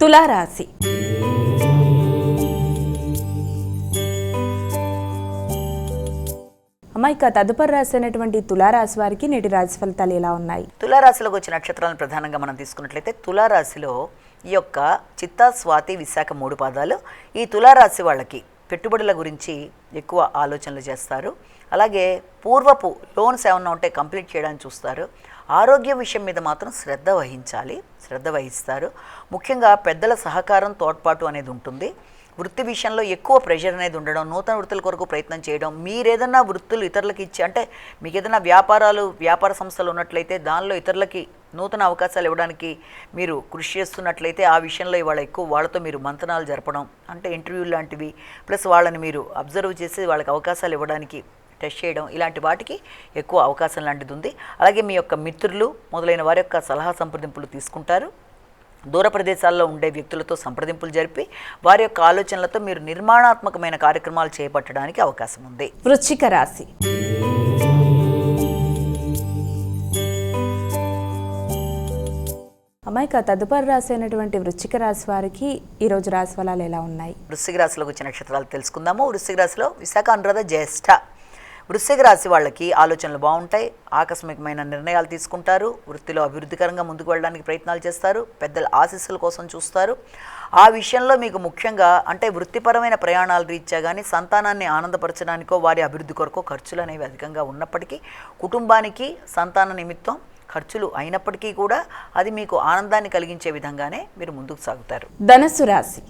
తులారాశి. అమ్మాయిక తదుపరి రాశి అయినటువంటి తులారాశి వారికి నేటి రాశి ఫలితాలు ఎలా ఉన్నాయి? తులారాశిలోకి వచ్చిన నక్షత్రాలను ప్రధానంగా మనం తీసుకున్నట్లయితే తులారాశిలో ఈ యొక్క చిత్తా స్వాతి విశాఖ మూడు పాదాలు ఈ తులారాశి వాళ్ళకి పెట్టుబడుల గురించి ఎక్కువ ఆలోచనలు చేస్తారు. అలాగే పూర్వపు లోన్స్ ఏమన్నా ఉంటే కంప్లీట్ చేయడానికి చూస్తారు. ఆరోగ్య విషయం మీద మాత్రం శ్రద్ధ వహించాలి శ్రద్ధ వహిస్తారు. ముఖ్యంగా పెద్దల సహకారం తోడ్పాటు అనేది ఉంటుంది. వృత్తి విషయంలో ఎక్కువ ప్రెషర్ అనేది ఉండడం నూతన వృత్తుల కొరకు ప్రయత్నం చేయడం మీరేదన్నా వృత్తులు ఇతరులకు ఇచ్చి అంటే మీకు ఏదైనా వ్యాపారాలు వ్యాపార సంస్థలు ఉన్నట్లయితే దానిలో ఇతరులకి నూతన అవకాశాలు ఇవ్వడానికి మీరు కృషి చేస్తున్నట్లయితే ఆ విషయంలో ఇవాళ ఎక్కువ వాళ్ళతో మీరు మంతనాలు జరపడం అంటే ఇంటర్వ్యూ లాంటివి ప్లస్ వాళ్ళని మీరు అబ్జర్వ్ చేసి వాళ్ళకి అవకాశాలు ఇవ్వడానికి టెస్ట్ చేయడం ఇలాంటి వాటికి ఎక్కువ అవకాశం లాంటిది ఉంది. అలాగే మీ యొక్క మిత్రులు మొదలైన వారి యొక్క సలహా సంప్రదింపులు తీసుకుంటారు. దూర ప్రదేశాల్లో ఉండే వ్యక్తులతో సంప్రదింపులు జరిపి వారి యొక్క ఆలోచనలతో మీరు నిర్మాణాత్మకమైన కార్యక్రమాలు చేపట్టడానికి అవకాశం ఉంది. వృశ్చిక రాశి. అమ్మాయిక తదుపరి రాశి అయినటువంటి వృశ్చిక రాశి వారికి ఈరోజు రాశి ఫలాలు ఎలా ఉన్నాయి? వృశ్చిక రాశిలోకి వచ్చిన నక్షత్రాలు తెలుసుకుందాము. వృశ్చిక రాశిలో విశాఖ అనురాధ జ్యేష్ఠ. వృశ్చిక రాశి వాళ్ళకి ఆలోచనలు బాగుంటాయి ఆకస్మికమైన నిర్ణయాలు తీసుకుంటారు వృత్తిలో అభివృద్ధికరంగా ముందుకు వెళ్ళడానికి ప్రయత్నాలు చేస్తారు పెద్దల ఆశీస్సుల కోసం చూస్తారు. ఆ విషయంలో మీకు ముఖ్యంగా అంటే వృత్తిపరమైన ప్రయాణాలు రీత్యా కానీ సంతానాన్ని ఆనందపరచడానికో వారి అభివృద్ధి కొరకో ఖర్చులు అనేవి అధికంగా ఉన్నప్పటికీ కుటుంబానికి సంతాన నిమిత్తం ఖర్చులు అయినప్పటికీ కూడా అది మీకు ఆనందాన్ని కలిగించే విధంగానే మీరు ముందుకు సాగుతారు. ధనస్సు రాశి.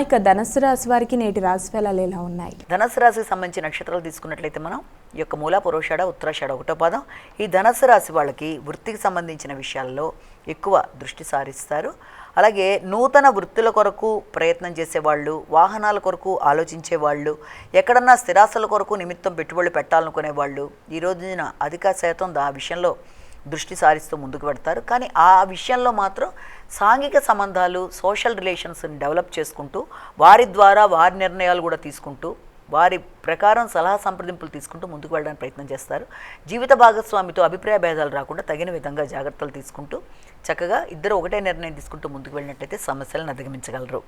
ఇక ధనస్సు రాశి వారికి నేటి రాశి ఫలాలు ఎలా ఉన్నాయి? ధనస్సు రాశికి సంబంధించిన నక్షత్రాలు తీసుకున్నట్లయితే మనం ఈ యొక్క మూల పురోషాడ ఉత్తరాషాఢ ఒకటో పదం ఈ ధనస్సు రాశి వాళ్ళకి వృత్తికి సంబంధించిన విషయాల్లో ఎక్కువ దృష్టి సారిస్తారు. అలాగే నూతన వృత్తుల కొరకు ప్రయత్నం చేసేవాళ్ళు వాహనాల కొరకు ఆలోచించే వాళ్ళు ఎక్కడన్నా స్థిరాస్తుల కొరకు నిమిత్తం పెట్టుబడులు పెట్టాలనుకునే వాళ్ళు ఈ రోజున అధిక శాతం ఆ విషయంలో దృష్టి సారిస్తూ ముందుకు పెడతారు. కానీ ఆ విషయంలో మాత్రం సాంఘిక సంబంధాలు సోషల్ రిలేషన్స్ని డెవలప్ చేసుకుంటూ వారి ద్వారా వారి నిర్ణయాలు కూడా తీసుకుంటూ వారి ప్రకారం సలహా సంప్రదింపులు తీసుకుంటూ ముందుకు వెళ్ళడానికి ప్రయత్నం చేస్తారు. జీవిత భాగస్వామితో అభిప్రాయ భేదాలు రాకుండా తగిన విధంగా జాగ్రత్తలు తీసుకుంటూ చక్కగా ఇద్దరు ఒకటే నిర్ణయం తీసుకుంటూ ముందుకు వెళ్ళినట్లయితే సమస్యలను అధిగమించగలరు.